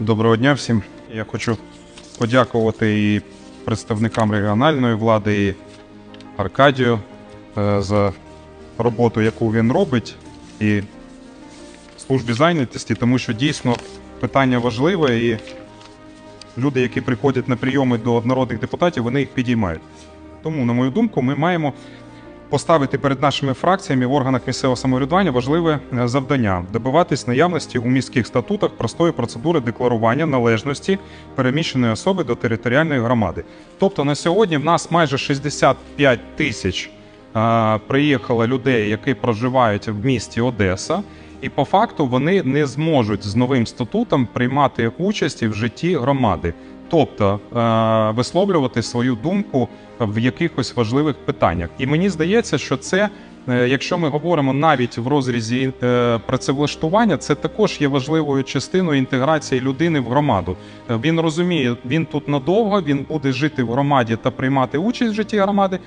Доброго дня всім. Я хочу подякувати і представникам регіональної влади, і Аркадію е, за роботу, яку він робить, і службі зайнятості, тому що дійсно питання важливе, і люди, які приходять на прийоми до народних депутатів, вони їх підіймають. Тому, на мою думку, ми маємо поставити перед нашими фракціями в органах місцевого самоврядування важливе е, завдання добиватись наявності у міських статутах простої процедури декларування належності переміщеної особи до територіальної громади. Тобто на сьогодні в нас майже 65 тисяч е, приїхало людей, які проживають в місті Одеса. І по факту вони не зможуть з новим статутом приймати участь в житті громади, тобто е, висловлювати свою думку в якихось важливих питаннях. І мені здається, що це, е, якщо ми говоримо навіть в розрізі е, працевлаштування, це також є важливою частиною інтеграції людини в громаду. Він розуміє, він тут надовго, він буде жити в громаді та приймати участь в житті громади.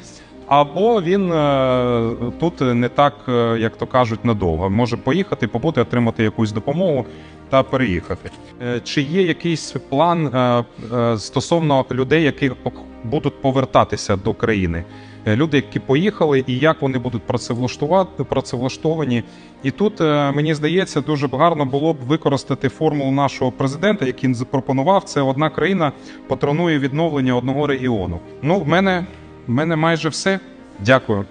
Або він е, тут не так, е, як то кажуть, надовго. Може поїхати, побути, отримати якусь допомогу та переїхати. Е, Чи є якийсь план стосовно людей, які будуть повертатися до країни? Люди, які поїхали, і як вони будуть працевлаштувати, працевлаштовані. І тут мені здається, дуже гарно було б використати формулу нашого президента, який запропонував. Це одна країна патронує відновлення одного регіону. Ну, в мене, мене майже все. Дякую.